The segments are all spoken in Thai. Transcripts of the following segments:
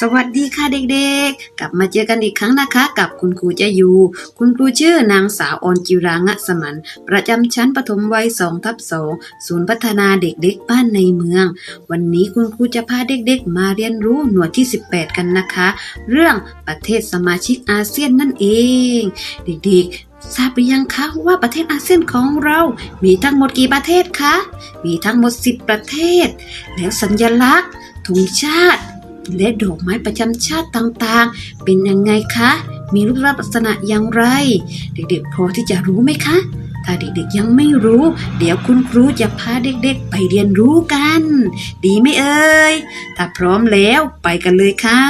สวัสดีค่ะเด็กๆ กลับมาเจอกันอีกครั้งนะคะ กับคุณครูจะยูคุณครูชื่อนางสาวออนจิรางะสมัน ประจำชั้นปฐมวัย2ทับ2ศูนย์พัฒนาเด็กเล็กบ้านในเมือง วันนี้คุณครูจะพาเด็กๆ มาเรียนรู้หน่วยที่ 18 กันนะคะ เรื่องประเทศสมาชิกอาเซียนนั่นเอง เด็กๆทราบหรือยังคะว่าประเทศอาเซียนของเรา มีทั้งหมดกี่ประเทศคะ มีทั้งหมด 10 ประเทศ แล้วสัญลักษณ์ธงชาติ และดอกไม้ประจำชาติต่างๆ เป็นยังไงคะ มีรูปลักษณะอย่างไร เด็กๆพอที่จะรู้ไหมคะ ถ้าเด็กๆยังไม่รู้ เดี๋ยวคุณครูจะพาเด็กๆ ไปเรียนรู้กัน ดีไหมเอ่ย ถ้าพร้อมแล้วไปกันเลยค่ะ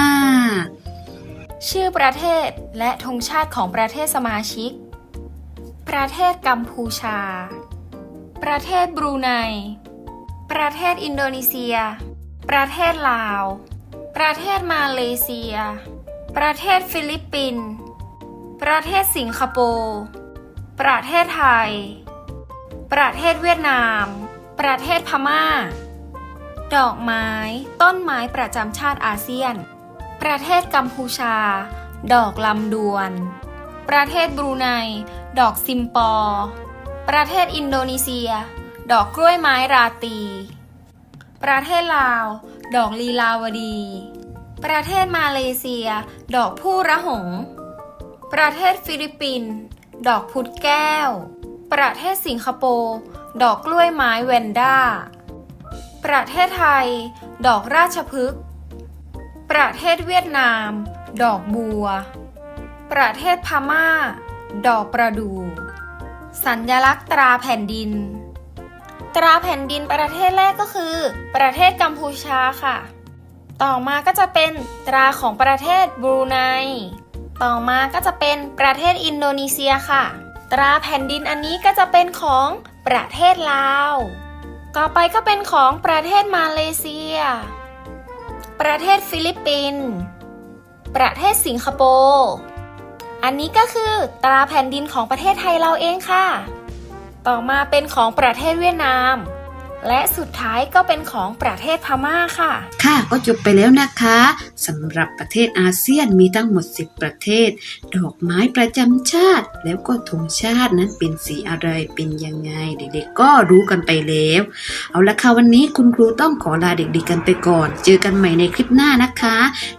ชื่อประเทศและธงชาติของประเทศสมาชิก ประเทศกัมพูชา ประเทศบรูไน ประเทศอินโดนีเซีย ประเทศลาว ประเทศมาเลเซีย ประเทศฟิลิปปินส์ ประเทศสิงคโปร์ ประเทศไทย ประเทศเวียดนาม ประเทศพม่า ดอกไม้ ต้นไม้ประจำชาติอาเซียน ประเทศกัมพูชา ดอกลำดวน ประเทศบรูไน ดอกซิมปอ ประเทศอินโดนีเซีย ดอกกล้วยไม้ราตีประเทศลาว ดอกลีลาวดี ประเทศมาเลเซีย ดอกผู้ระหง ประเทศฟิลิปปินส์ดอกพุดแก้ว ประเทศสิงคโปร์ ดอกกล้วยไม้แวนด้า ประเทศไทย ดอกราชพฤกษ์ ประเทศเวียดนาม ดอกบัว ประเทศพม่า ดอกประดู่สัญลักษณ์ตราแผ่นดิน ตราแผ่นดินประเทศแรกก็คือ ประเทศกัมพูชาค่ะ ต่อมาก็จะเป็นตราของประเทศบรูไน ต่อมาก็จะเป็นประเทศอินโดนีเซียค่ะ ตราแผ่นดินอันนี้ก็จะเป็นของประเทศลาว ต่อไปก็เป็นของประเทศมาเลเซีย ประเทศฟิลิปปินส์ ประเทศสิงคโปร์ อันนี้ก็คือตราแผ่นดินของประเทศไทยเราเองค่ะ ต่อมาเป็นของประเทศเวียดนาม และสุดท้ายก็เป็นของประเทศพม่าค่ะ ค่ะก็จบไปแล้วนะคะสำหรับประเทศอาเซียนมีทั้งหมด 10 ประเทศ ดอกไม้ประจำชาติ แล้วก็ธงชาตินั้นเป็นสีอะไรเป็นยังไง เด็กๆก็รู้กันไปแล้ว เอาละค่ะวันนี้คุณครูต้องขอลาเด็กๆกันไปก่อน เจอกันใหม่ในคลิปหน้านะคะ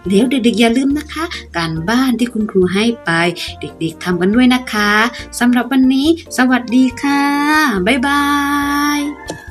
แล้วเด็กๆอย่าลืมนะคะ การบ้านที่คุณครูให้ไป เด็กๆทำกันด้วยนะคะสำหรับวันนี้ สวัสดีค่ะบ๊ายบาย